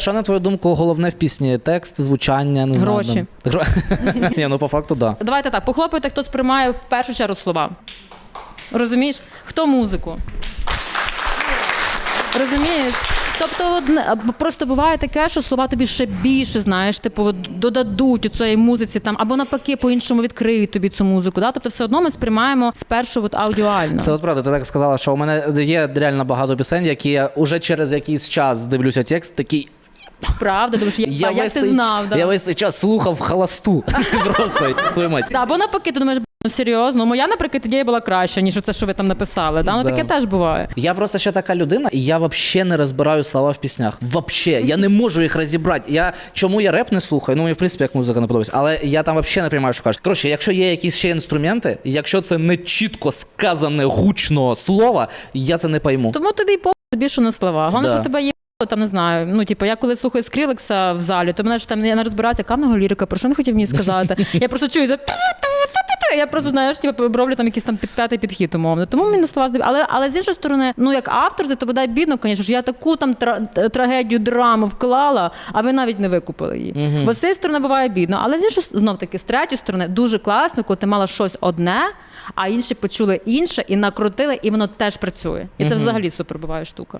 Що на твою думку головне в пісні? Текст, звучання, не знаю. Гроші. там. Гро- Ні, ну по факту, да. Давайте так, похлопайте, хто сприймає в першу чергу слова. Розумієш? Хто музику? Розумієш? Тобто, одне- просто буває таке, що слова тобі ще більше, знаєш, типу, от додадуть у цій музиці там, або навпаки, по-іншому відкриють тобі цю музику. Да? Тобто, все одно ми сприймаємо спершу от аудіально. Це от правда, ти так сказала, що у мене є реально багато пісень, які я уже через якийсь час дивлюся текст, такий. Правда, тому що я, як весь ти цей- знав. Да. Я весь цей час слухав холосту. Просто твою мать. Да, або навпаки, ти думаєш, «Б**, ну серйозно, моя, наприклад, ідея була краща, ніж це, що ви там написали. Да? Ну Да. таке теж буває. Я просто ще така людина, і я взагалі не розбираю слова в піснях. Вообще, я не можу їх розібрати. Я чому я реп не слухаю? Ну мені в принципі як музика не подобається, але я там взагалі не розумію, що кажуть. Коротше, якщо є якісь ще інструменти, якщо це не чітко сказане гучно слово, я це не пойму. Тому тобі по тобі, що на слова. Головне, Да. що тебе є. Там не знаю. Ну, типу, я коли слухаю Скрілекса в залі, то мене ж там я не розбираюся, яка в нього лірика, про що він хотів мені сказати. Я просто чую за я просто знаєш, типу, роблю там якийсь там п'ятий підхід, умовно. Тому мені слова здивує. Але, але з іншої сторони, ну як автор, це то бодай бідно, звісно ж, я таку там тра- трагедію, драму вклала, а ви навіть не викупили її. Бо з цієї сторони буває бідно. Але з іншої знов таки, з третьої сторони, дуже класно, коли ти мала щось одне, а інші почули інше і накрутили, і воно теж працює. І це взагалі супер буває штука.